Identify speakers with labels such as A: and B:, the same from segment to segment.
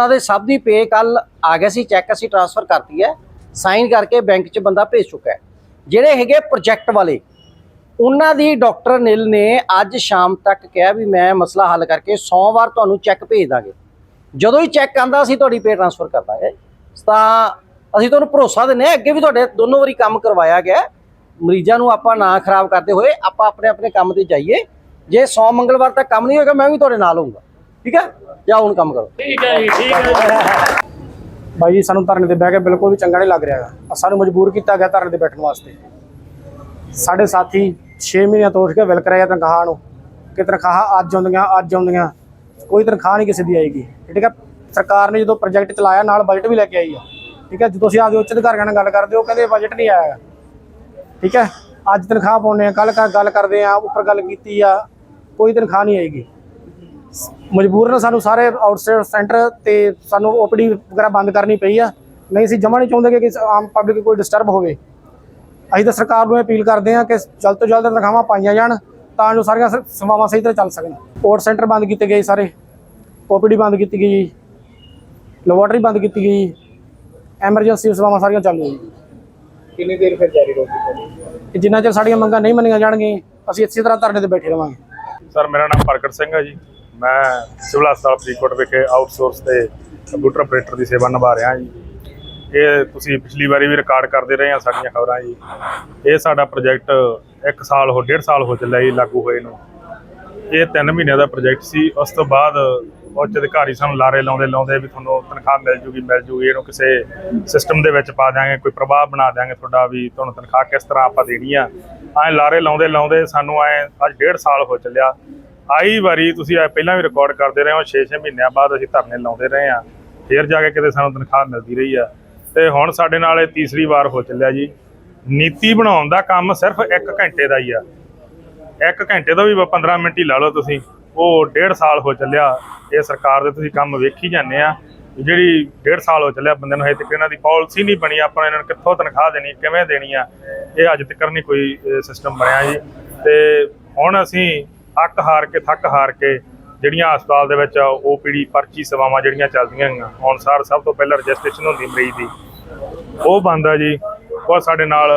A: ਉਹਨਾਂ ਦੇ ਸਭ ਦੀ ਪੇ ਕੱਲ ਆ ਗਿਆ ਸੀ ਚੈੱਕ ਅਸੀਂ ਟ੍ਰਾਂਸਫਰ ਕਰਤੀ ਹੈ। ਸਾਈਨ ਕਰਕੇ ਬੈਂਕ 'ਚ ਬੰਦਾ ਭੇਜ ਚੁੱਕਾ ਹੈ। ਜਿਹੜੇ ਹੈਗੇ ਪ੍ਰੋਜੈਕਟ ਵਾਲੇ, ਉਹਨਾਂ ਦੀ ਡਾਕਟਰ ਨਿਲ ਨੇ ਅੱਜ ਸ਼ਾਮ ਤੱਕ ਕਿਹਾ ਵੀ ਮੈਂ ਮਸਲਾ ਹੱਲ ਕਰਕੇ ਸੋਮਵਾਰ ਤੁਹਾਨੂੰ ਚੈੱਕ ਭੇਜ ਦਾਂਗੇ। ਜਦੋਂ ਹੀ ਚੈੱਕ ਆਂਦਾ, ਅਸੀਂ ਤੁਹਾਡੀ ਪੇ ਟ੍ਰਾਂਸਫਰ ਕਰ ਦਾਂਗੇ। ਤਾਂ ਅਸੀਂ ਤੁਹਾਨੂੰ ਭਰੋਸਾ ਦਿੰਦੇ ਹਾਂ, ਅੱਗੇ ਵੀ ਤੁਹਾਡੇ ਦੋਨੋਂ ਵਾਰੀ ਕੰਮ ਕਰਵਾਇਆ ਗਿਆ ਮਰੀਜ਼ਾਂ ਨੂੰ ਆਪਾਂ ਨਾ ਖਰਾਬ ਕਰਦੇ ਹੋਏ, ਆਪਾਂ ਆਪਣੇ ਆਪਣੇ ਕੰਮ ਤੇ ਜਾਈਏ। ਜੇ ਸੋਮ ਮੰਗਲਵਾਰ ਤੱਕ ਕੰਮ ਨਹੀਂ ਹੋਏਗਾ, ਮੈਂ ਵੀ ਤੁਹਾਡੇ ਨਾਲ ਹੋਊਗਾ। ਠੀਕ ਹੈ? ਜਾਓ ਹੁਣ ਕੰਮ ਕਰੋ।
B: ਠੀਕ ਹੈ ਜੀ ਠੀਕ ਹੈ ਜੀ।
C: ਬਾਈ ਜੀ ਸਾਨੂੰ ਧਰਨੇ ਤੇ ਬਹਿ ਕੇ ਬਿਲਕੁਲ ਵੀ ਚੰਗਾ ਨਹੀਂ ਲੱਗ ਰਿਹਾ ਸਾਨੂੰ ਮਜਬੂਰ ਕੀਤਾ ਗਿਆ ਧਰਨੇ ਤੇ ਬੈਠਣ ਵਾਸਤੇ। ਸਾਡੇ ਸਾਥੀ 6 ਮਹੀਨਿਆਂ ਤੋਂ ਉੱਠ ਕੇ ਵਿਲਕ ਰਹੇ ਆ ਤਨਖਾਹ ਨੂੰ। ਕਿ ਤਨਖਾਹਾਂ ਅੱਜ ਆਉਂਦੀਆਂ ਅੱਜ ਆਉਂਦੀਆਂ। ਕੋਈ ਤਨਖਾਹ ਨਹੀਂ ਕਿਸੇ ਦੀ ਆਏਗੀ। ਠੀਕ ਹੈ? ਸਰਕਾਰ ਨੇ ਜਦੋਂ ਪ੍ਰੋਜੈਕਟ ਚਲਾਇਆ ਨਾਲ ਬਜਟ ਵੀ ਲੈ ਕੇ ਆਈ ਆ। ਠੀਕ ਹੈ? ਜਦੋਂ ਅਸੀਂ ਆਪਦੇ ਉੱਚ ਅਧਿਕਾਰੀਆਂ ਨਾਲ ਗੱਲ ਕਰਦੇ ਉਹ ਕਹਿੰਦੇ ਬਜਟ ਨਹੀਂ ਆਇਆ। ਠੀਕ ਹੈ? ਅੱਜ ਤਨਖਾਹ ਪਾਉਂਦੇ ਆ ਕੱਲ ਗੱਲ ਕਰਦੇ ਆ ਉੱਪਰ ਗੱਲ ਕੀਤੀ ਆ ਕੋਈ ਤਨਖਾਹ ਨਹੀਂ ਆਏਗੀ। ਮਜਬੂਰਨ ਸਾਨੂੰ ਸਾਰੇ ਆਊਟਸੋਰਸ ਸੈਂਟਰ ਤੇ ਸਾਨੂੰ ਓਪੀਡੀ ਵਗੈਰਾ ਬੰਦ ਕਰਨੀ ਪਈ ਆ। ਨਹੀਂ ਅਸੀਂ ਜਮਾ ਨਹੀਂ ਚਾਹੁੰਦੇ ਕਿ ਕਿਸੇ ਆਮ ਪਬਲਿਕ ਕੋਈ ਡਿਸਟਰਬ ਹੋਵੇ। ਅਸੀਂ ਤਾਂ ਸਰਕਾਰ ਨੂੰ ਅਪੀਲ ਕਰਦੇ ਹਾਂ ਕਿ ਜਲਦ ਤੋਂ ਜਲਦ ਤਨਖਾਹਾਂ ਪਾਈਆਂ ਜਾਣ ਤਾਂ ਜੋ ਸਾਰੀਆਂ ਸ- ਸੇਵਾਵਾਂ ਸਹੀ ਤਰ੍ਹਾਂ ਚੱਲ ਸਕਣ। ਪੋਰਟ ਸੈਂਟਰ ਬੰਦ ਕੀਤੇ ਗਏ ਸਾਰੇ। ਓਪੀਡੀ ਬੰਦ ਕੀਤੀ ਗਈ ਲੈਬੋਰਟਰੀ ਬੰਦ ਕੀਤੀ ਗਈ ਐਮਰਜੈਂਸੀ ਸੇਵਾਵਾਂ ਸਾਰੀਆਂ ਚਾਲੂ ਹੋਈ
D: ਕਿੰਨੀ ਦੇਰ ਫਿਰ ਜਾਰੀ ਰਹੂਗੀ
C: ਜਿੰਨਾ ਚਿਰ ਸਾਡੀਆਂ ਮੰਗਾਂ ਨਹੀਂ ਮੰਨੀਆਂ ਜਾਣਗੀਆਂ ਅਸੀਂ ਇਸੇ ਤਰ੍ਹਾਂ ਧਰਨੇ ਤੇ ਬੈਠੇ ਰਵਾਂਗੇ।
E: ਸਰ ਮੇਰਾ ਨਾਮ ਪ੍ਰਗਟ ਸਿੰਘ ਹੈ ਜੀ। ਮੈਂ ਸਿਵਲ ਹਸਪਤਾਲ ਫਰੀਦਕੋਟ ਵਿਖੇ ਆਊਟਸੋਰਸ ਤੇ ਕੰਪਿਊਟਰ ਆਪਰੇਟਰ ਦੀ ਸੇਵਾ ਨਿਭਾ ਰਿਹਾ ਜੀ। ਇਹ ਤੁਸੀਂ ਪਿਛਲੀ ਵਾਰੀ ਵੀ ਰਿਕਾਰਡ ਕਰਦੇ ਰਹੇ ਆ ਸਾਡੀਆਂ ਖਬਰਾਂ ਜੀ। ਇਹ ਸਾਡਾ ਪ੍ਰੋਜੈਕਟ 1 ਸਾਲ ਹੋ 1.5 ਸਾਲ ਹੋ ਚੱਲਿਆ ਜੀ ਲਾਗੂ ਹੋਏ ਨੂੰ। ਇਹ 3 ਮਹੀਨਿਆਂ ਦਾ ਪ੍ਰੋਜੈਕਟ ਸੀ। ਉਸ ਤੋਂ ਬਾਅਦ ਉੱਚ ਅਧਿਕਾਰੀ ਸਾਨੂੰ ਲਾਰੇ ਲਾਉਂਦੇ ਲਾਉਂਦੇ ਵੀ ਤੁਹਾਨੂੰ ਤਨਖਾਹ ਮਿਲ ਜੂਗੀ ਮਿਲ ਜੂਗੀ, ਇਹਨੂੰ ਕਿਸੇ ਸਿਸਟਮ ਦੇ ਵਿੱਚ ਪਾ ਦਿਆਂਗੇ, ਕੋਈ ਪ੍ਰਭਾਵ ਬਣਾ ਦਿਆਂਗੇ ਤੁਹਾਡਾ ਵੀ ਤੁਹਾਨੂੰ ਤਨਖਾਹ ਕਿਸ ਤਰ੍ਹਾਂ ਆਪਾਂ ਦੇਣੀ ਆ। ਐਂ ਲਾਰੇ ਲਾਉਂਦੇ ਲਾਉਂਦੇ ਸਾਨੂੰ ਐ ਅੱਜ 1.5 ਸਾਲ ਹੋ ਚੱਲਿਆ। ਆਈ ਵਾਰੀ ਤੁਸੀਂ ਪਹਿਲਾਂ ਵੀ ਰਿਕਾਰਡ ਕਰਦੇ ਰਹੇ ਹੋ 6-6 ਮਹੀਨਿਆਂ ਬਾਅਦ ਅਸੀਂ ਧਰਨੇ ਲਾਉਂਦੇ ਰਹੇ ਆ ਫੇਰ ਜਾ ਕੇ ਕਿਤੇ ਸਾਨੂੰ ਤਨਖਾਹ ਮਿਲਦੀ ਰਹੀ ਆ। ਤੇ ਹੁਣ ਸਾਡੇ ਨਾਲ ਇਹ ਤੀਸਰੀ ਵਾਰ ਹੋ ਚੱਲਿਆ ਜੀ। ਨੀਤੀ ਬਣਾਉਣ ਦਾ ਕੰਮ ਸਿਰਫ 1 ਘੰਟੇ ਦਾ ਹੀ ਆ। ਇੱਕ ਘੰਟੇ ਦਾ ਵੀ 15 ਮਿੰਟ ਹੀ ਲਾ ਲਓ ਤੁਸੀਂ। ਉਹ ਡੇਢ ਸਾਲ ਹੋ ਚੱਲਿਆ। ਇਹ ਸਰਕਾਰ ਦੇ ਤੁਸੀਂ ਕੰਮ ਵੇਖੀ ਜਾਂਦੇ ਆ। ਜਿਹੜੀ ਡੇਢ ਸਾਲ ਹੋ ਚੱਲਿਆ ਬੰਦੇ ਨੂੰ, ਹਜੇ ਤੱਕ ਇਹਨਾਂ ਦੀ ਪਾਲਿਸੀ ਨਹੀਂ ਬਣੀ। ਆਪਾਂ ਇਹਨਾਂ ਨੂੰ ਕਿੱਥੋਂ ਤਨਖਾਹ ਦੇਣੀ, ਕਿਵੇਂ ਦੇਣੀ ਆ? ਇਹ ਅੱਜ ਤੱਕ ਨਹੀਂ ਕੋਈ ਸਿਸਟਮ ਬਣਿਆ ਜੀ। ਤੇ ਹੁਣ ਅਸੀਂ ਥੱਕ ਹਾਰ ਕੇ, ਥੱਕ ਹਾਰ ਕੇ ਜਿਹੜੀਆਂ ਹਸਪਤਾਲ ਦੇ ਵਿੱਚ ਓਪੀਡੀ ਪਰਚੀ ਸੇਵਾਵਾਂ ਜਿਹੜੀਆਂ ਚੱਲਦੀਆਂ ਹੈਗੀਆਂ ਹੁਣ ਸਭ ਤੋਂ ਪਹਿਲਾਂ ਰਜਿਸਟ੍ਰੇਸ਼ਨ ਹੁੰਦੀ ਮਰੀਜ਼ ਦੀ। ਉਹ ਬੰਦ ਆ ਜੀ। ਉਹ ਸਾਡੇ ਨਾਲ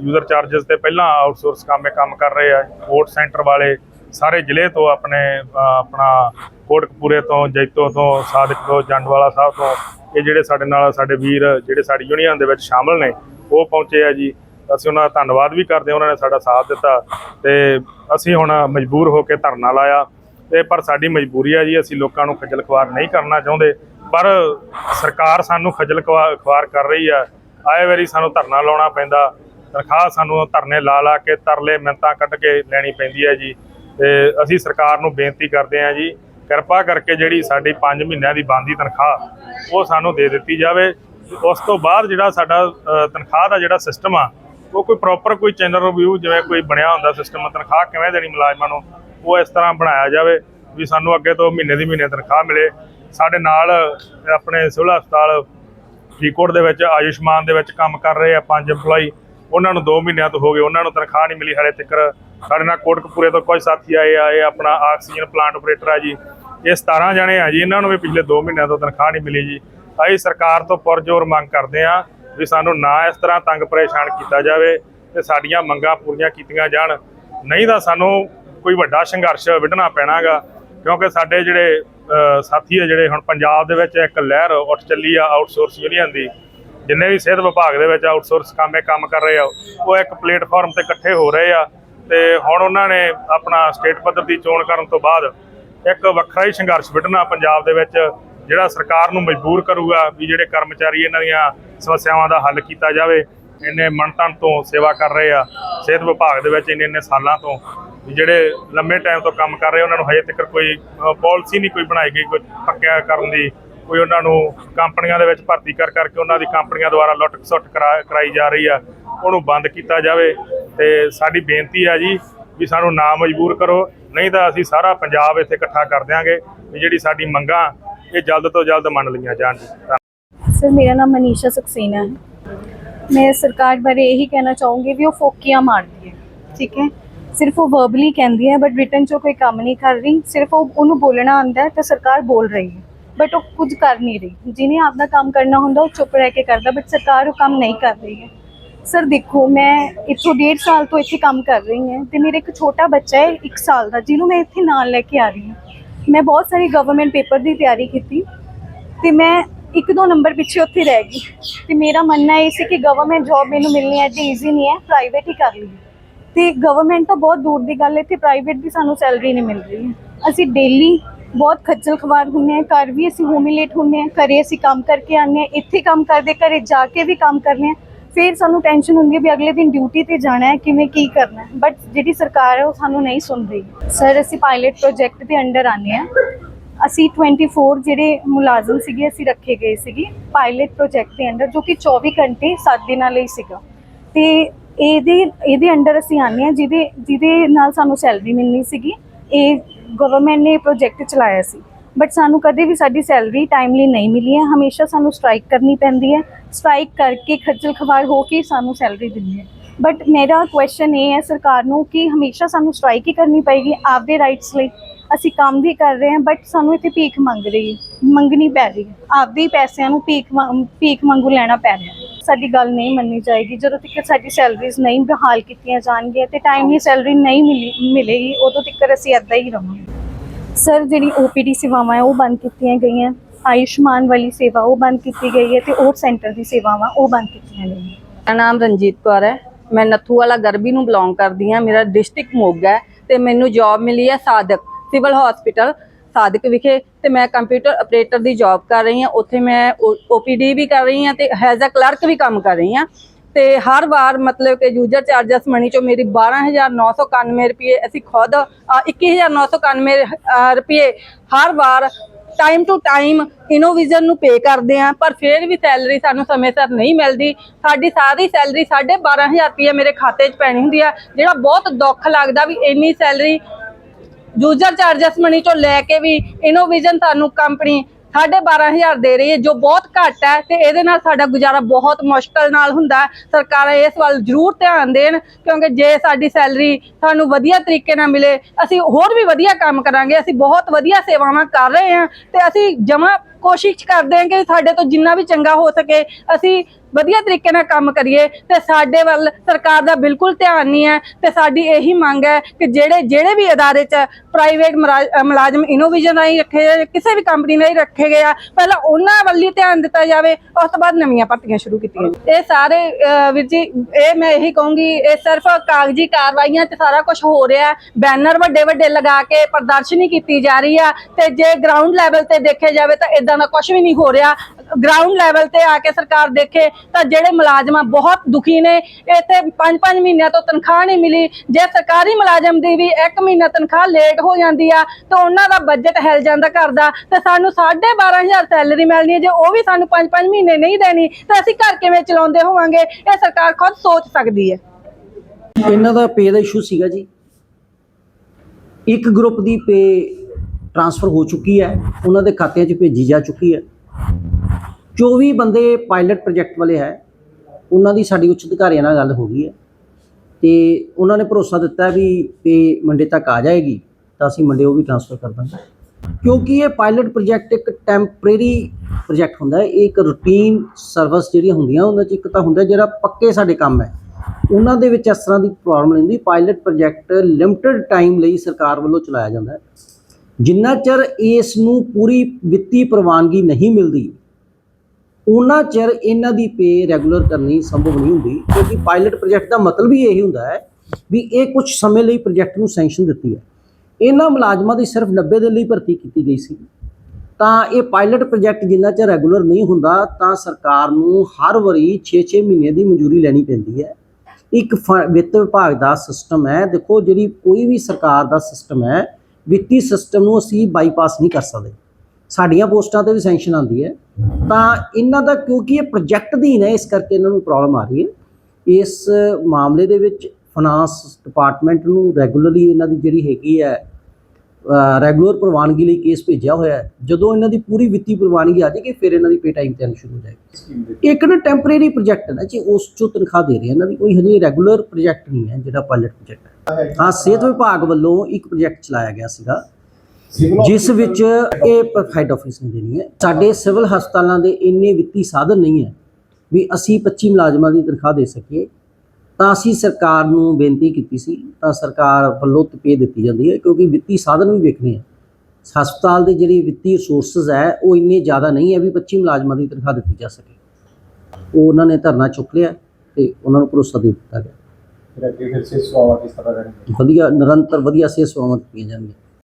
E: ਯੂਜ਼ਰ ਚਾਰजेस ਤੇ ਪਹਿਲਾਂ ਆਊਟਸੋਰਸ ਕੰਮ ਕੰਮ ਕਰ ਰਹੇ ਆ। ਵੋਟ ਸੈਂਟਰ ਵਾਲੇ ਸਾਰੇ ਜ਼ਿਲ੍ਹੇ ਤੋਂ ਆਪਣੇ ਆਪਣਾ ਕੋਟਕਪੂਰੇ ਤੋਂ, ਜੈਤੋ ਤੋਂ, ਸਾਦਿਕ ਤੋਂ, ਜੰਡਵਾਲਾ ਸਾਹਿਬ ਤੋਂ ਇਹ ਜਿਹੜੇ ਸਾਡੇ ਨਾਲ ਸਾਡੇ ਵੀਰ, ਜਿਹੜੇ ਸਾਡੀ ਯੂਨੀਅਨ ਦੇ ਵਿੱਚ ਸ਼ਾਮਲ ਨੇ, ਉਹ ਪਹੁੰਚੇ ਆ ਜੀ। ਅਸੀਂ ਉਹਨਾਂ ਦਾ ਧੰਨਵਾਦ ਵੀ ਕਰਦੇ ਹਾਂ, ਉਹਨਾਂ ਨੇ ਸਾਡਾ ਸਾਥ ਦਿੱਤਾ ਤੇ ਅਸੀਂ ਹੁਣ ਮਜਬੂਰ ਹੋ ਕੇ ਧਰਨਾ ਲਾਇਆ। ਤੇ ਪਰ ਸਾਡੀ ਮਜਬੂਰੀ ਆ ਜੀ, ਅਸੀਂ ਲੋਕਾਂ ਨੂੰ ਖੱਜਲ ਖਵਾਰ ਨਹੀਂ ਕਰਨਾ ਚਾਹੁੰਦੇ। ਪਰ ਸਰਕਾਰ ਸਾਨੂੰ ਖੱਜਲ ਖਵਾ- ਖਵਾਰ ਕਰ ਰਹੀ ਆ। ਆਏ ਵਾਰੀ ਸਾਨੂੰ ਧਰਨਾ ਲਾਉਣਾ ਪੈਂਦਾ। ਤਨਖਾਹ ਸਾਨੂੰ ਧਰਨੇ ਲਾ ਲਾ ਕੇ ਤਰਲੇ ਮਿੰਤਾਂ ਕੱਢ ਕੇ ਲੈਣੀ ਪੈਂਦੀ ਹੈ ਜੀ। ਤੇ ਅਸੀਂ ਸਰਕਾਰ ਨੂੰ ਬੇਨਤੀ ਕਰਦੇ ਹਾਂ ਜੀ, ਕਿਰਪਾ ਕਰਕੇ ਜਿਹੜੀ ਸਾਡੀ 5 ਮਹੀਨਿਆਂ ਦੀ ਬੰਦੀ ਤਨਖਾਹ, ਉਹ ਸਾਨੂੰ ਦੇ ਦਿੱਤੀ ਜਾਵੇ। ਉਸ ਤੋਂ ਬਾਅਦ ਜਿਹੜਾ ਸਾਡਾ ਤਨਖਾਹ ਦਾ ਜਿਹੜਾ ਸਿਸਟਮ ਆ ਉਹ ਕੋਈ ਪ੍ਰੋਪਰ ਕੋਈ ਚੈਨਲ ਰਿਵਿਊ ਜਿਵੇਂ ਕੋਈ ਬਣਿਆ ਹੁੰਦਾ ਸਿਸਟਮ ਤਨਖਾਹ ਕਿਵੇਂ ਦੇਣੀ ਮੁਲਾਜ਼ਮਾਂ ਨੂੰ, ਉਹ ਇਸ ਤਰ੍ਹਾਂ ਬਣਾਇਆ ਜਾਵੇ ਵੀ ਸਾਨੂੰ ਅੱਗੇ ਤੋਂ ਮਹੀਨੇ ਦੀ ਮਹੀਨੇ ਤਨਖਾਹ ਮਿਲੇ। ਸਾਡੇ ਨਾਲ ਆਪਣੇ ਸਿਵਲ ਹਸਪਤਾਲ ਫਰੀਦਕੋਟ ਦੇ ਵਿੱਚ ਆਯੁਸ਼ਮਾਨ ਦੇ ਵਿੱਚ ਕੰਮ ਕਰ ਰਹੇ ਆ ਪੰਜ EMPLOYE ਉਹਨਾਂ ਨੂੰ 2 ਮਹੀਨਿਆਂ ਤੋਂ ਹੋ ਗਏ, ਉਹਨਾਂ ਨੂੰ ਤਨਖਾਹ ਨਹੀਂ ਮਿਲੀ ਹਲੇ ਤੱਕ ਸਾਡੇ ਨਾਲ ਕੋਟਕਪੂਰੇ ਤੋਂ ਕੁਝ ਸਾਥੀ ਆਏ ਆ, ਇਹ ਆਪਣਾ ਆਕਸੀਜਨ ਪਲਾਂਟ ਆਪਰੇਟਰ ਆ ਜੀ। ਇਹ 17 ਜਣੇ ਆ ਜੀ, ਇਹਨਾਂ ਨੂੰ ਵੀ ਪਿਛਲੇ 2 ਮਹੀਨਿਆਂ ਤੋਂ ਤਨਖਾਹ ਨਹੀਂ ਮਿਲੀ ਜੀ। ਅਸੀਂ ਸਰਕਾਰ ਤੋਂ ਪੁਰਜ਼ੋਰ ਮੰਗ ਕਰਦੇ ਆ ਵੀ ਸਾਨੂੰ ਨਾ ਇਸ ਤਰ੍ਹਾਂ ਤੰਗ ਪਰੇਸ਼ਾਨ ਕੀਤਾ ਜਾਵੇ ਤੇ ਸਾਡੀਆਂ ਮੰਗਾਂ ਪੂਰੀਆਂ ਕੀਤੀਆਂ ਜਾਣ। ਨਹੀਂ ਤਾਂ ਸਾਨੂੰ ਕੋਈ ਵੱਡਾ ਸੰਘਰਸ਼ ਵਿਢਣਾ ਪੈਣਾਗਾ, ਕਿਉਂਕਿ ਸਾਡੇ ਜਿਹੜੇ ਸਾਥੀ ਆ ਜਿਹੜੇ ਹੁਣ ਪੰਜਾਬ ਦੇ ਵਿੱਚ ਇੱਕ ਲਹਿਰ ਉੱਠ ਚੱਲੀ ਆ ਆਊਟਸੋਰਸ ਯੂਨੀਅਨ ਦੀ, ਜਿੰਨੇ ਵੀ ਸਿਹਤ ਵਿਭਾਗ ਦੇ ਵਿੱਚ ਆਊਟਸੋਰਸ ਕੰਮੇ ਕੰਮ ਕਰ ਰਹੇ ਆ, ਉਹ ਇੱਕ ਪਲੇਟਫਾਰਮ ਤੇ ਇਕੱਠੇ ਹੋ ਰਹੇ ਆ ਤੇ ਹੁਣ ਉਹਨਾਂ ਨੇ ਆਪਣਾ ਸਟੇਟ ਪੱਧਰ ਦੀ ਚੋਣ ਕਰਨ ਤੋਂ ਬਾਅਦ ਇੱਕ ਵੱਖਰਾ ਹੀ ਸੰਘਰਸ਼ ਵਿੱਢਣਾ ਪੰਜਾਬ ਦੇ ਵਿੱਚ ਜਿਹੜਾ ਸਰਕਾਰ ਨੂੰ ਮਜਬੂਰ ਕਰੂਗਾ ਵੀ ਜਿਹੜੇ ਕਰਮਚਾਰੀ ਇਹਨਾਂ ਦੀਆਂ ਸਮੱਸਿਆਵਾਂ ਦਾ ਹੱਲ ਕੀਤਾ ਜਾਵੇ, ਇੰਨੇ ਮਨਤਨ ਤੋਂ ਸੇਵਾ ਕਰ ਰਹੇ ਆ, ਸਿਹਤ ਵਿਭਾਗ ਦੇ ਵਿੱਚ ਇੰਨੇ ਇੰਨੇ ਸਾਲਾਂ ਤੋਂ, ਵੀ ਜਿਹੜੇ ਲੰਮੇ ਟਾਈਮ ਤੋਂ ਕੰਮ ਕਰ ਰਹੇ, ਉਹਨਾਂ ਨੂੰ ਹਜੇ ਤੱਕ ਕੋਈ ਪਾਲਿਸੀ ਨਹੀਂ ਕੋਈ ਬਣਾਈ ਗਈ, ਕੋਈ ਪੱਕਿਆ ਕਰਨ ਦੀ, ਕੋਈ ਉਹਨਾਂ ਨੂੰ ਕੰਪਨੀਆਂ ਦੇ ਵਿੱਚ ਭਰਤੀ ਕਰ ਕਰਕੇ ਉਹਨਾਂ ਦੀ ਕੰਪਨੀਆਂ ਦੁਆਰਾ ਲੁੱਟ ਖਸੁੱਟ ਕਰਾ- ਕਰਾਈ ਜਾ ਰਹੀ ਆ, ਉਹਨੂੰ ਬੰਦ ਕੀਤਾ ਜਾਵੇ। ਤੇ ਸਾਡੀ ਬੇਨਤੀ ਆ ਜੀ ਵੀ ਸਾਨੂੰ ਨਾ ਮਜਬੂਰ ਕਰੋ, ਨਹੀਂ ਤਾਂ ਅਸੀਂ ਸਾਰਾ ਪੰਜਾਬ ਇੱਥੇ ਇਕੱਠਾ ਕਰ ਦਿਆਂਗੇ, ਵੀ ਜਿਹੜੀ ਸਾਡੀ ਮੰਗਾਂ ਇਹ ਜਲਦ ਤੋਂ ਜਲਦ ਮੰਨ ਲਈਆਂ ਜਾਣ ਜੀ।
F: ਸਰ, ਮੇਰਾ ਨਾਮ ਮਨੀਸ਼ਾ ਸਕਸੇਨਾ ਹੈ। ਮੈਂ ਸਰਕਾਰ ਬਾਰੇ ਇਹੀ ਕਹਿਣਾ ਚਾਹੂੰਗੀ ਵੀ ਉਹ ਫੋਕੀਆਂ ਮਾਰਦੀ ਹੈ, ਠੀਕ ਹੈ? ਸਿਰਫ ਉਹ ਵਰਬਲੀ ਕਹਿੰਦੀ ਹੈ ਬਟ ਰਿਟਨ 'ਚ ਕੋਈ ਕੰਮ ਨਹੀਂ ਕਰ ਰਹੀ। ਸਿਰਫ ਉਹ, ਉਹਨੂੰ ਬੋਲਣਾ ਆਉਂਦਾ ਤਾਂ ਸਰਕਾਰ ਬੋਲ ਰਹੀ ਹੈ ਬਟ ਉਹ ਕੁਝ ਕਰ ਨਹੀਂ ਰਹੀ। ਜਿਹਨੇ ਆਪਦਾ ਕੰਮ ਕਰਨਾ ਹੁੰਦਾ, ਉਹ ਚੁੱਪ ਰਹਿ ਕੇ ਕਰਦਾ ਬਟ ਸਰਕਾਰ ਉਹ ਕੰਮ ਨਹੀਂ ਕਰ ਰਹੀ ਹੈ। ਸਰ, ਦੇਖੋ, ਮੈਂ ਇੱਥੋਂ ਡੇਢ ਸਾਲ ਤੋਂ ਇੱਥੇ ਕੰਮ ਕਰ ਰਹੀ ਹਾਂ ਤੇ ਮੇਰੇ ਇੱਕ ਛੋਟਾ ਬੱਚਾ ਹੈ 1 ਸਾਲ ਦਾ, ਜਿਹਨੂੰ ਮੈਂ ਇੱਥੇ ਨਾਲ ਲੈ ਕੇ ਆ ਰਹੀ ਹਾਂ। ਮੈਂ ਬਹੁਤ ਸਾਰੀ ਗਵਰਨਮੈਂਟ ਪੇਪਰ ਦੀ ਤਿਆਰੀ ਕੀਤੀ ਤੇ ਮੈਂ ਇੱਕ ਦੋ ਨੰਬਰ ਪਿੱਛੇ ਉੱਥੇ ਰਹਿ ਗਈ। ਤੇ ਮੇਰਾ ਮੰਨਣਾ ਇਹ ਸੀ ਕਿ ਗਵਰਨਮੈਂਟ ਜੌਬ ਮੈਨੂੰ ਮਿਲਣੀ ਐਡੀ ਈਜ਼ੀ ਨਹੀਂ ਹੈ ਪ੍ਰਾਈਵੇਟ ਹੀ ਕਰ ਲਈ ਤੇ ਗਵਰਨਮੈਂਟ ਤਾਂ ਬਹੁਤ ਦੂਰ ਦੀ ਗੱਲ ਹੈ ਤੇ ਪ੍ਰਾਈਵੇਟ ਦੀ ਸਾਨੂੰ ਸੈਲਰੀ ਨਹੀਂ ਮਿਲ ਰਹੀ। ਅਸੀਂ ਡੇਲੀ ਬਹੁਤ ਖੱਜਲ ਖਵਾਰ ਹੁੰਨੇ ਆ ਘਰ ਵੀ ਅਸੀਂ ਹੋਮੀਲੇਟ ਹੁੰਨੇ ਆ ਘਰੇ ਅਸੀਂ ਕੰਮ ਕਰਕੇ ਆਉਂਦੇ ਆ ਇੱਥੇ ਕੰਮ ਕਰਦੇ, ਘਰੇ ਜਾ ਕੇ ਵੀ ਕੰਮ ਕਰਨੇ ਆ ਫਿਰ ਸਾਨੂੰ ਟੈਨਸ਼ਨ ਹੁੰਦੀ ਹੈ ਵੀ ਅਗਲੇ ਦਿਨ ਡਿਊਟੀ ਤੇ ਜਾਣਾ ਹੈ, ਕਿਵੇਂ ਕੀ ਕਰਨਾ ਹੈ। ਬਟ ਜਿਹੜੀ ਸਰਕਾਰ ਹੈ, ਉਹ ਸਾਨੂੰ ਨਹੀਂ ਸੁਣ ਰਹੀ। ਸਰ ਅਸੀਂ ਪਾਇਲਟ ਪ੍ਰੋਜੈਕਟ ਦੇ ਅੰਡਰ ਆਨੇ ਆ ਅਸੀਂ 24 ਜਿਹੜੇ ਮੁਲਾਜ਼ਮ ਸੀਗੇ, ਅਸੀਂ ਰੱਖੇ ਗਏ ਸੀਗੇ ਪਾਇਲਟ ਪ੍ਰੋਜੈਕਟ ਦੇ ਅੰਡਰ ਜੋ ਕਿ 24 ਘੰਟੇ 7 ਦਿਨਾਂ ਲਈ ਸੀਗਾ। ਤੇ ਇਹਦੇ ਇਹਦੇ ਅੰਡਰ ਅਸੀਂ ਆਨੇ ਆ ਜਿਹਦੇ ਜਿਹਦੇ ਨਾਲ ਸਾਨੂੰ ਸੈਲਰੀ ਮਿਲਣੀ ਸੀਗੀ। ਇਹ ਗਵਰਨਮੈਂਟ ਨੇ ਪ੍ਰੋਜੈਕਟ ਚਲਾਇਆ ਸੀ। ਬਟ ਸਾਨੂੰ ਕਦੇ ਵੀ ਸਾਡੀ ਸੈਲਰੀ ਟਾਈਮਲੀ ਨਹੀਂ ਮਿਲੀ ਹੈ। ਹਮੇਸ਼ਾ ਸਾਨੂੰ ਸਟ੍ਰਾਈਕ ਕਰਨੀ ਪੈਂਦੀ ਹੈ। ਸਟ੍ਰਾਈਕ ਕਰਕੇ ਖੱਜਲ ਖਵਾਰ ਹੋ ਕੇ ਸਾਨੂੰ ਸੈਲਰੀ ਦਿੰਦੀ ਹੈ। ਬਟ ਮੇਰਾ ਕੁਐਸਚਨ ਇਹ ਹੈ ਸਰਕਾਰ ਨੂੰ ਕਿ ਹਮੇਸ਼ਾ ਸਾਨੂੰ ਸਟ੍ਰਾਈਕ ਹੀ ਕਰਨੀ ਪਏਗੀ ਆਪਦੇ ਰਾਈਟਸ ਲਈ। ਅਸੀਂ ਕੰਮ ਵੀ ਕਰ ਰਹੇ ਹਾਂ ਬਟ ਸਾਨੂੰ ਇੱਥੇ ਭੀਖ ਮੰਗ ਰਹੀ ਮੰਗਣੀ ਪੈ ਰਹੀ ਹੈ। ਆਪਦੇ ਪੈਸਿਆਂ ਨੂੰ ਭੀਖ ਭੀਖ ਮੰਗੂ ਲੈਣਾ ਪੈ ਰਿਹਾ ਸਾਡੀ ਗੱਲ ਨਹੀਂ ਮੰਨੀ ਜਾਏਗੀ। ਜਦੋਂ ਤੱਕ ਸਾਡੀ ਸੈਲਰੀਜ਼ ਨਹੀਂ ਬਹਾਲ ਕੀਤੀਆਂ ਜਾਣਗੀਆਂ ਤੇ ਟਾਈਮਲੀ ਸੈਲਰੀ ਨਹੀਂ ਮਿਲੀ, ਮਿਲੇਗੀ, ਉਦੋਂ ਤੱਕ ਅਸੀਂ ਇੱਦਾਂ ਹੀ ਰਹਾਂਗੇ। ਸਰ ਜਿਹੜੀ ਓਪੀਡੀ ਸੇਵਾਵਾਂ ਹੈ, ਉਹ ਬੰਦ ਕੀਤੀਆਂ ਗਈਆਂ। ਆਯੁਸ਼ਮਾਨ ਵਾਲੀ ਸੇਵਾ ਉਹ ਬੰਦ ਕੀਤੀ ਗਈ ਹੈ ਤੇ ਉਹ ਸੈਂਟਰ ਦੀ ਸੇਵਾਵਾਂ ਉਹ ਬੰਦ ਕੀਤੀਆਂ ਗਈਆਂ।
G: ਮੇਰਾ ਨਾਮ ਰਣਜੀਤ ਕੌਰ ਹੈ। ਮੈਂ ਨੱਥੂ ਵਾਲਾ ਗਰਬੀ ਨੂੰ ਬਿਲੋਂਗ ਕਰਦੀ ਹਾਂ। ਮੇਰਾ ਡਿਸਟ੍ਰਿਕਟ ਮੋਗਾ ਹੈ ਤੇ ਮੈਨੂੰ ਜੌਬ ਮਿਲੀ ਹੈ ਸਾਦਕ ਸਿਵਲ ਹਸਪੀਟਲ ਸਾਦਕ ਵਿਖੇ ਤੇ ਮੈਂ ਕੰਪਿਊਟਰ ਆਪਰੇਟਰ ਦੀ ਜੌਬ ਕਰ ਰਹੀ ਹਾਂ। ਉੱਥੇ ਮੈਂ ਓਪੀਡੀ ਵੀ ਕਰ ਰਹੀ ਹਾਂ ਤੇ ਐਜ਼ ਅ ਕਲਰਕ ਵੀ ਕੰਮ ਕਰ ਰਹੀ ਹਾਂ। ਤੇ ਹਰ ਵਾਰ ਮਤਲਬ ਕਿ ਯੂਜ਼ਰ ਚਾਰਜਸ ਮਨੀ ਚੋਂ ਮੇਰੀ 12991 ਰੁਪਏ ਅਸੀਂ ਖੁਦ ਅ, 21991 ਅ, ਰੁਪਏ ਹਰ ਵਾਰ ਟਾਈਮ ਟੂ ਟਾਈਮ ਇਨੋਵਿਜ਼ਨ ਨੂੰ ਪੇ ਕਰਦੇ ਆ ਪਰ ਫਿਰ ਵੀ ਸੈਲਰੀ ਸਾਨੂੰ ਸਮੇਂ ਸਿਰ ਨਹੀਂ ਮਿਲਦੀ। ਸਾਡੀ ਸਾਰੀ ਸੈਲਰੀ 12500 ਰੁਪਏ ਮੇਰੇ ਖਾਤੇ 'ਚ ਪੈਣੀ ਹੁੰਦੀ ਆ ਜਿਹੜਾ ਬਹੁਤ ਦੁੱਖ ਲੱਗਦਾ ਵੀ ਇੰਨੀ ਸੈਲਰੀ ਯੂਜ਼ਰ ਚਾਰਜਸ ਮਨੀ ਚੋਂ ਲੈ ਕੇ ਵੀ ਇਨੋਵਿਜ਼ਨ ਸਾਨੂੰ ਕੰਪਨੀ 12500 ਦੇ ਰਹੀ ਹੈ, ਜੋ ਬਹੁਤ ਘੱਟ ਹੈ ਤੇ ਇਹਦੇ ਨਾਲ ਸਾਡਾ ਗੁਜ਼ਾਰਾ ਬਹੁਤ ਮੁਸ਼ਕਲ ਨਾਲ ਹੁੰਦਾ ਹੈ। ਸਰਕਾਰਾਂ ਇਸ ਵੱਲ ਜ਼ਰੂਰ ਧਿਆਨ ਦੇਣ, ਕਿਉਂਕਿ ਜੇ ਸਾਡੀ ਸੈਲਰੀ ਸਾਨੂੰ ਵਧੀਆ ਤਰੀਕੇ ਨਾਲ ਮਿਲੇ, ਅਸੀਂ ਹੋਰ ਵੀ ਵਧੀਆ ਕੰਮ ਕਰਾਂਗੇ, ਅਸੀਂ ਬਹੁਤ ਵਧੀਆ ਸੇਵਾਵਾਂ ਕਰ ਰਹੇ ਹਾਂ ਤੇ ਅਸੀਂ ਜਮਾ ਕੋਸ਼ਿਸ਼ ਕਰਦੇ ਹਾਂ ਕਿ ਸਾਡੇ ਤੋਂ ਜਿੰਨਾ ਵੀ ਚੰਗਾ ਹੋ ਸਕੇ ਅਸੀਂ ਵਧੀਆ ਤਰੀਕੇ ਨਾਲ ਕੰਮ ਕਰੀਏ ਤੇ ਸਾਡੇ ਵੱਲ ਸਰਕਾਰ ਦਾ ਬਿਲਕੁਲ ਧਿਆਨ ਨਹੀਂ ਹੈ ਤੇ ਸਾਡੀ ਇਹੀ ਮੰਗ ਹੈ ਕਿ ਜਿਹੜੇ ਜਿਹੜੇ ਵੀ ਅਦਾਰੇ 'ਚ ਪ੍ਰਾਈਵੇਟ ਮੁਲਾਜ਼ਮ ਇਨੋਵੇਸ਼ਨ ਰਾਹੀਂ ਰੱਖੇ ਗਏ, ਕਿਸੇ ਵੀ ਕੰਪਨੀ ਨਹੀਂ ਰੱਖੇ ਗਏ ਆ ਪਹਿਲਾਂ ਉਹਨਾਂ ਵੱਲ ਹੀ ਧਿਆਨ ਦਿੱਤਾ ਜਾਵੇ ਉਸ ਤੋਂ ਬਾਅਦ ਨਵੀਆਂ ਭਰਤੀਆਂ ਸ਼ੁਰੂ ਕੀਤੀਆਂ ਇਹ ਸਾਰੇ ਵੀਰ ਜੀ ਇਹ ਮੈਂ ਇਹੀ ਕਹੂੰਗੀ ਇਹ ਸਿਰਫ ਕਾਗਜ਼ੀ ਕਾਰਵਾਈਆਂ 'ਚ ਸਾਰਾ ਕੁਝ ਹੋ ਰਿਹਾ ਬੈਨਰ ਵੱਡੇ ਵੱਡੇ ਲਗਾ ਕੇ ਪ੍ਰਦਰਸ਼ਨੀ ਕੀਤੀ ਜਾ ਰਹੀ ਆ ਤੇ ਜੇ ਗਰਾਊਂਡ ਲੈਵਲ ਤੇ ਦੇਖਿਆ ਜਾਵੇ ਤਾਂ ਇਦਾਂ ਦਾ ਕੁਝ ਵੀ ਨਹੀਂ ਹੋ ਰਿਹਾ। ਗਰਾਊਂਡ ਲੈਵਲ ਤੇ ਆ ਕੇ ਸਰਕਾਰ ਦੇਖੇ ਤਾਂ ਜਿਹੜੇ ਮੁਲਾਜ਼ਮਾਂ ਬਹੁਤ ਦੁਖੀ ਨੇ। ਇੱਥੇ 5-5 ਮਹੀਨਿਆਂ ਤੋਂ ਤਨਖਾਹ ਨਹੀਂ ਮਿਲੀ। ਜੇ ਸਰਕਾਰੀ ਮੁਲਾਜ਼ਮ ਦੀ ਵੀ 1 ਮਹੀਨਾ ਤਨਖਾਹ ਲੇਟ ਹੋ ਜਾਂਦੀ ਆ, ਤਾਂ ਉਹਨਾਂ ਦਾ ਬਜਟ ਹਿਲ ਜਾਂਦਾ ਘਰ ਦਾ। ਤੇ ਸਾਨੂੰ 12500 ਸੈਲਰੀ ਮਿਲਣੀ ਹੈ। ਜੇ ਉਹ ਵੀ ਸਾਨੂੰ 5-5 ਮਹੀਨੇ ਨਹੀਂ ਦੇਣੀ, ਤਾਂ ਅਸੀਂ ਘਰ ਕਿਵੇਂ ਚਲਾਉਂਦੇ ਹੋਵਾਂਗੇ? ਇਹ ਸਰਕਾਰ ਖੁਦ ਸੋਚ ਸਕਦੀ ਹੈ।
A: ਇਹਨਾਂ ਦਾ ਪੇ ਦਾ ਇਸ਼ੂ ਸੀਗਾ ਜੀ। ਇੱਕ ਗਰੁੱਪ ਦੀ ਪੇ ਟ੍ਰਾਂਸਫਰ ਹੋ ਚੁੱਕੀ ਹੈ, ਉਹਨਾਂ ਦੇ ਖਾਤਿਆਂ 'ਚ ਭੇਜੀ ਜਾ ਚੁੱਕੀ ਹੈ। 24 ਬੰਦੇ ਪਾਇਲਟ ਪ੍ਰੋਜੈਕਟ ਵਾਲੇ ਹੈ, ਉਹਨਾਂ ਦੀ ਸਾਡੀ ਉੱਚ ਅਧਿਕਾਰੀਆਂ ਨਾਲ ਗੱਲ ਹੋ ਗਈ ਹੈ। ਤੇ ਉਹਨਾਂ ਨੇ ਭਰੋਸਾ ਦਿੱਤਾ ਵੀ ਇਹ ਮੰਡੇ ਤੱਕ ਆ ਜਾਏਗੀ, ਤਾਂ ਅਸੀਂ ਮੰਡੇ ਉਹ ਵੀ ਟ੍ਰਾਂਸਫਰ ਕਰ ਦਾਂਗੇ। ਕਿਉਂਕਿ ਇਹ ਪਾਇਲਟ ਪ੍ਰੋਜੈਕਟ ਇੱਕ ਟੈਂਪਰੇਰੀ ਪ੍ਰੋਜੈਕਟ ਹੁੰਦਾ ਹੈ, ਇਹ ਇੱਕ ਰੂਟੀਨ ਸਰਵਿਸ ਜਿਹੜੀਆਂ ਹੁੰਦੀਆਂ, ਉਹਨਾਂ 'ਚ ਇੱਕ ਤਾਂ ਹੁੰਦਾ ਜਿਹੜਾ ਪੱਕੇ ਸਾਡੇ ਕੰਮ ਹੈ। ਉਹਨਾਂ ਦੇ ਵਿੱਚ ਇਸ ਤਰ੍ਹਾਂ ਦੀ ਪ੍ਰੋਬਲਮ ਨਹੀਂ ਹੁੰਦੀ, ਪਾਇਲਟ ਪ੍ਰੋਜੈਕਟ ਲਿਮਟਿਡ ਟਾਈਮ ਲਈ ਸਰਕਾਰ ਵੱਲੋਂ ਚਲਾਇਆ ਜਾਂਦਾ ਹੈ। ਜਿੰਨਾ ਚਿਰ ਇਸ ਨੂੰ ਪੂਰੀ ਵਿੱਤੀ ਪ੍ਰਵਾਨਗੀ ਨਹੀਂ ਮਿਲਦੀ ਉਹਨਾਂ ਚਿਰ ਇਹਨਾਂ ਦੀ ਪੇ ਰੈਗੂਲਰ ਕਰਨੀ ਸੰਭਵ ਨਹੀਂ ਹੁੰਦੀ, ਕਿਉਂਕਿ ਪਾਇਲਟ ਪ੍ਰੋਜੈਕਟ ਦਾ ਮਤਲਬ ਹੀ ਇਹ ਹੁੰਦਾ ਹੈ ਵੀ ਇਹ ਕੁਝ ਸਮੇਂ ਲਈ ਪ੍ਰੋਜੈਕਟ ਨੂੰ ਸੈਂਕਸ਼ਨ ਦਿੱਤੀ ਹੈ। ਇਹਨਾਂ ਮੁਲਾਜ਼ਮਾਂ ਦੀ ਸਿਰਫ 90 ਦਿਨ ਲਈ ਭਰਤੀ ਕੀਤੀ ਗਈ ਸੀ। ਤਾਂ ਇਹ ਪਾਇਲਟ ਪ੍ਰੋਜੈਕਟ ਜਿੰਨਾ ਚਿਰ ਰੈਗੂਲਰ ਨਹੀਂ ਹੁੰਦਾ, ਤਾਂ ਸਰਕਾਰ ਨੂੰ ਹਰ ਵਾਰੀ 6-6 ਮਹੀਨੇ ਦੀ ਮਨਜ਼ੂਰੀ ਲੈਣੀ ਪੈਂਦੀ ਹੈ। ਇੱਕ ਫ- ਵਿੱਤ ਵਿਭਾਗ ਦਾ ਸਿਸਟਮ ਹੈ। ਦੇਖੋ, ਜਿਹੜੀ ਕੋਈ ਵੀ ਸਰਕਾਰ ਦਾ ਸਿਸਟਮ ਹੈ ਵਿੱਤੀ ਸਿਸਟਮ ਨੂੰ ਅਸੀਂ ਬਾਈਪਾਸ ਨਹੀਂ ਕਰ ਸਕਦੇ। ਸਾਡੀਆਂ ਪੋਸਟਾਂ ਤੇ ਵੀ ਸੈਂਕਸ਼ਨ ਆਉਂਦੀ ਹੈ। ਤਾਂ ਇਹਨਾਂ ਦਾ ਕਿਉਂਕਿ ਇਹ ਪ੍ਰੋਜੈਕਟ ਅਧੀਨ ਹੈ ਇਸ ਕਰਕੇ ਇਹਨਾਂ ਨੂੰ ਪ੍ਰੋਬਲਮ ਆ ਰਹੀ ਹੈ। ਇਸ ਮਾਮਲੇ ਦੇ ਵਿੱਚ ਫਾਈਨਾਂਸ ਡਿਪਾਰਟਮੈਂਟ ਨੂੰ ਰੈਗੂਲਰਲੀ ਇਹਨਾਂ ਦੀ ਜਿਹੜੀ ਹੈਗੀ ਹੈ ਰੈਗੂਲਰ ਪ੍ਰਵਾਨਗੀ ਲਈ ਕੇਸ ਭੇਜਿਆ ਹੋਇਆ ਹੈ। ਜਦੋਂ ਇਹਨਾਂ ਦੀ ਪੂਰੀ ਵਿੱਤੀ ਪ੍ਰਵਾਨਗੀ ਆ ਜਾਏਗੀ ਫਿਰ ਇਹਨਾਂ ਦੀ ਪੇ ਟਾਈਮ ਤੇ ਸ਼ੁਰੂ ਹੋ ਜਾਏਗੀ। ਇੱਕ ਨਾ ਟੈਂਪਰੇਰੀ ਪ੍ਰੋਜੈਕਟ ਹੈ ਜੀ ਉਸ ਚੋਂ ਤਨਖਾਹ ਦੇ ਰਹੇ। ਇਹਨਾਂ ਦੀ ਕੋਈ ਹਜੇ ਰੈਗੂਲਰ ਪ੍ਰੋਜੈਕਟ ਨਹੀਂ ਹੈ ਜਿਹੜਾ ਪਾਇਲਟ ਪ੍ਰੋਜੈਕਟ ਹੈ। ਹਾਂ ਸਿਹਤ ਵਿਭਾਗ ਵੱਲੋਂ ਇੱਕ ਪ੍ਰੋਜੈਕਟ ਚਲਾਇਆ ਗਿਆ ਸੀਗਾ ਜਿਸ ਵਿੱਚ ਇਹ ਹੈਡ ਆਫਿਸ ਨੇ। ਦੇਣੀ ਹੈ ਸਾਡੇ ਸਿਵਲ ਹਸਪਤਾਲਾਂ ਦੇ ਇੰਨੇ ਵਿੱਤੀ ਸਾਧਨ ਨਹੀਂ ਹੈ ਵੀ ਅਸੀਂ 25 ਮੁਲਾਜ਼ਮਾਂ ਦੀ ਤਨਖਾਹ ਦੇ ਸਕੀਏ। ਤਾਂ ਅਸੀਂ ਸਰਕਾਰ ਨੂੰ ਬੇਨਤੀ ਕੀਤੀ ਸੀ ਤਾਂ ਸਰਕਾਰ ਵੱਲੋਂ ਤਪੇ ਦਿੱਤੀ ਜਾਂਦੀ ਹੈ ਕਿਉਂਕਿ ਵਿੱਤੀ ਸਾਧਨ ਵੀ ਵੇਖਣੇ ਆ। ਹਸਪਤਾਲ ਦੇ ਜਿਹੜੀ ਵਿੱਤੀ ਰਿਸੋਰਸਸ ਹੈ ਉਹ ਇੰਨੇ ਜ਼ਿਆਦਾ ਨਹੀਂ ਹੈ ਵੀ 25 ਮੁਲਾਜ਼ਮਾਂ ਦੀ ਤਨਖਾਹ ਦਿੱਤੀ ਜਾ ਸਕੇ। ਉਹ ਉਹਨਾਂ ਨੇ ਧਰਨਾ ਚੁੱਕ ਲਿਆ ਤੇ ਉਹਨਾਂ ਨੂੰ ਭਰੋਸਾ ਦੇ ਦਿੱਤਾ ਗਿਆ।
D: ਫਿਰ ਅੱਗੇ ਫਿਰ ਸੇ ਸਵਾਵਾ ਕਿਸ ਤਰ੍ਹਾਂ ਰਹਿਣਗੇ
A: ਵਧੀਆ, ਨਿਰੰਤਰ ਵਧੀਆ ਸਿਹਤ ਸੇਵਾਵਾਂ ਦਿੱਤੀਆਂ ਜਾਣਗੀਆਂ।